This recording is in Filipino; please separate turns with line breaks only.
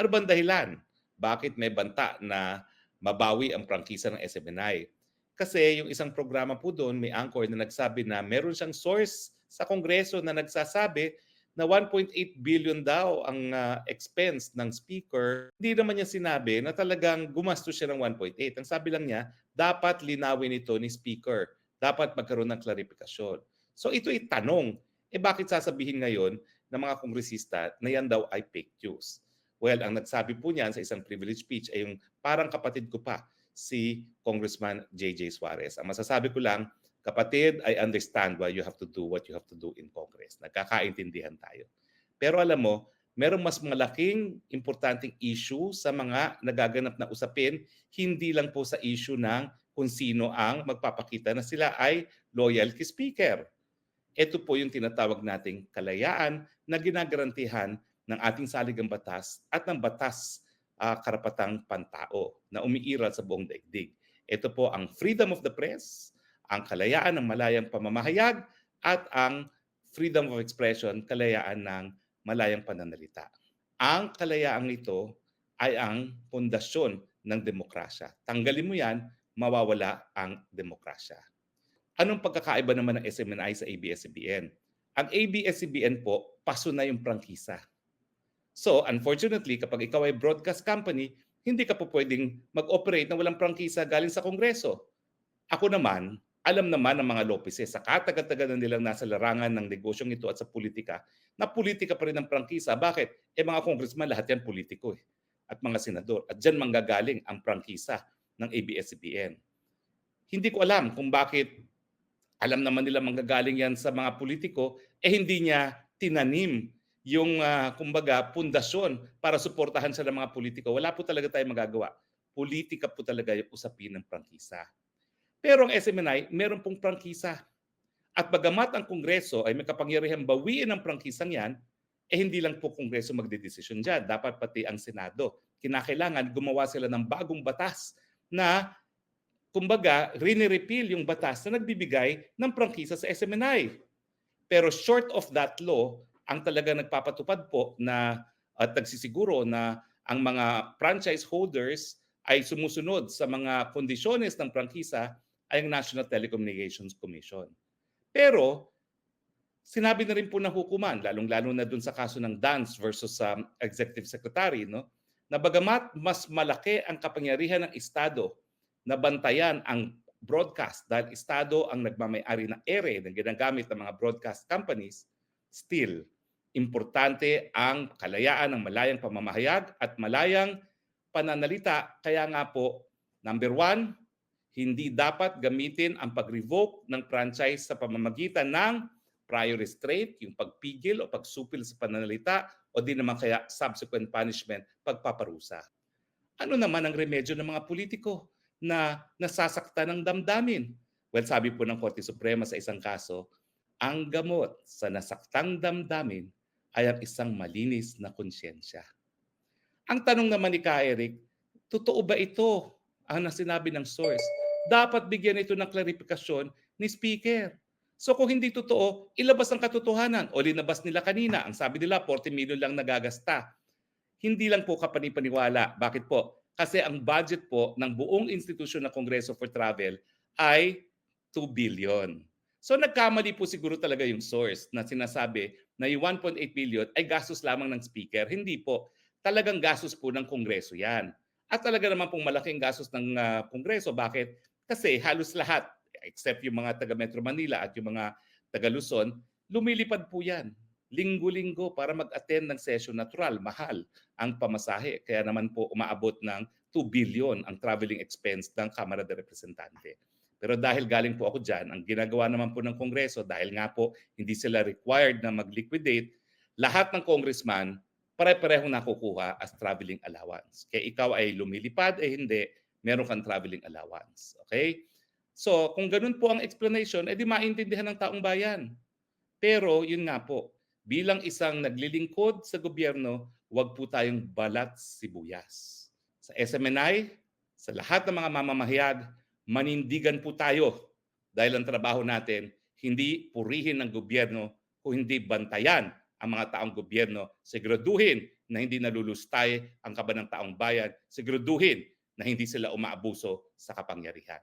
Ano bang dahilan? Bakit may banta na mabawi ang prangkisa ng SMNI? Kasi yung isang programa po doon, may anchor na nagsabi na meron siyang source sa Kongreso na nagsasabi na 1.8 billion daw ang ah, expense ng speaker. Hindi naman niya sinabi na talagang gumastos siya ng 1.8. Ang sabi lang niya, dapat linawin ito ni speaker. Dapat magkaroon ng klarifikasyon. So ito ay tanong, eh bakit sasabihin ngayon ng mga kongresista na yan daw ay fake news? Well, ang nagsabi po niyan sa isang privilege speech ay yung parang kapatid ko pa, si Congressman J.J. Suarez. Ang masasabi ko lang, kapatid, I understand why you have to do what you have to do in Congress. Nagkakaintindihan tayo. Pero alam mo, merong mas malaking importanteng issue sa mga nagaganap na usapin, hindi lang po sa issue ng kung sino ang magpapakita na sila ay loyal kay speaker. Ito po yung tinatawag nating kalayaan na ginagarantihan ng ating saligang batas at ng batas ah, karapatang pantao na umiiral sa buong daigdig. Ito po ang freedom of the press, ang kalayaan ng malayang pamamahayag at ang freedom of expression, kalayaan ng malayang pananalita. Ang kalayaang ito ay ang pundasyon ng demokrasya. Tanggalin mo yan, mawawala ang demokrasya. Anong pagkakaiba naman ng SMNI sa ABS-CBN? Ang ABS-CBN po, paso na yung prangkisa. So, unfortunately, kapag ikaw ay broadcast company, hindi ka po pwedeng mag-operate na walang prangkisa galing sa Kongreso. Ako naman, alam naman ng mga Lopezes sa katagal-tagal na nilang nasa larangan ng negosyong ito at sa politika, na politika pa rin ang prangkisa. Bakit? Eh mga congressman, lahat yan politiko eh. At mga senador. At dyan manggagaling ang prangkisa ng ABS-CBN. Hindi ko alam kung bakit alam naman nila manggagaling yan sa mga politiko, eh hindi niya tinanim yung ah, kumbaga pundasyon para suportahan sa mga politiko. Wala po talaga tayong magagawa. Politika po talaga yung usapin ng prangkisa. Pero ang SMNI, meron pong prangkisa. At bagamat ang Kongreso ay may kapangyarihan bawiin ang prangkisang yan, eh hindi lang po Kongreso magdedesisyon dyan. Dapat pati ang Senado. Kinakailangan gumawa sila ng bagong batas na kumbaga, rini-repeal yung batas na nagbibigay ng prangkisa sa SMNI. Pero short of that law, ang talaga nagpapatupad po na at nagsisiguro na ang mga franchise holders ay sumusunod sa mga kondisyones ng prangkisa ay ang National Telecommunications Commission. Pero sinabi na rin po ng hukuman, lalong-lalo na dun sa kaso ng Dance versus sa Executive Secretary, no, na bagamat mas malaki ang kapangyarihan ng Estado na bantayan ang broadcast dahil Estado ang nagmamayari ng ere na ginagamit ng mga broadcast companies, still, importante ang kalayaan ng malayang pamamahayag at malayang pananalita. Kaya nga po, number one, hindi dapat gamitin ang pag-revoke ng franchise sa pamamagitan ng prior restraint, yung pagpigil o pagsupil sa pananalita, o di naman kaya subsequent punishment, pagpaparusa. Ano naman ang remedyo ng mga politiko na nasasaktan ng damdamin? Well, sabi po ng Korte Suprema sa isang kaso, ang gamot sa nasaktang damdamin ay ang isang malinis na konsyensya. Ang tanong naman ni Ka Eric, totoo ba ito ang sinabi ng source? Dapat bigyan ito ng klarifikasyon ni Speaker. So kung hindi totoo, ilabas ang katotohanan. O linabas nila kanina, ang sabi nila 40 million lang nagagasta. Hindi lang po kapanipaniwala. Bakit po? Kasi ang budget po ng buong institusyon ng Kongreso for Travel ay 2 billion. So nagkamali po siguro talaga yung source na sinasabi na yung 1.8 billion ay gastos lamang ng speaker. Hindi po. Talagang gastos po ng Kongreso yan. At talaga naman pong malaking gastos ng ah, Kongreso. Bakit? Kasi halos lahat, except yung mga taga Metro Manila at yung mga taga Luzon, lumilipad po yan. Linggo-linggo para mag-attend ng session natural. Mahal ang pamasahe. Kaya naman po umaabot ng 2 billion ang traveling expense ng Kamara de Representante. Pero dahil galing po ako dyan, ang ginagawa naman po ng Kongreso, dahil nga po hindi sila required na mag-liquidate, lahat ng congressman pare-parehong nakukuha as traveling allowance. Kaya ikaw ay lumilipad, eh hindi, meron kang traveling allowance. Okay? So, kung ganun po ang explanation, edi maintindihan ng taong bayan. Pero, yun nga po, bilang isang naglilingkod sa gobyerno, huwag po tayong balat sibuyas. Sa SMNI, sa lahat ng mga mamamahayag, manindigan po tayo dahil ang trabaho natin hindi purihin ng gobyerno kung hindi bantayan ang mga taong gobyerno, siguraduhin na hindi nalulustay ang kaban ng taong bayan, siguraduhin na hindi sila umaabuso sa kapangyarihan.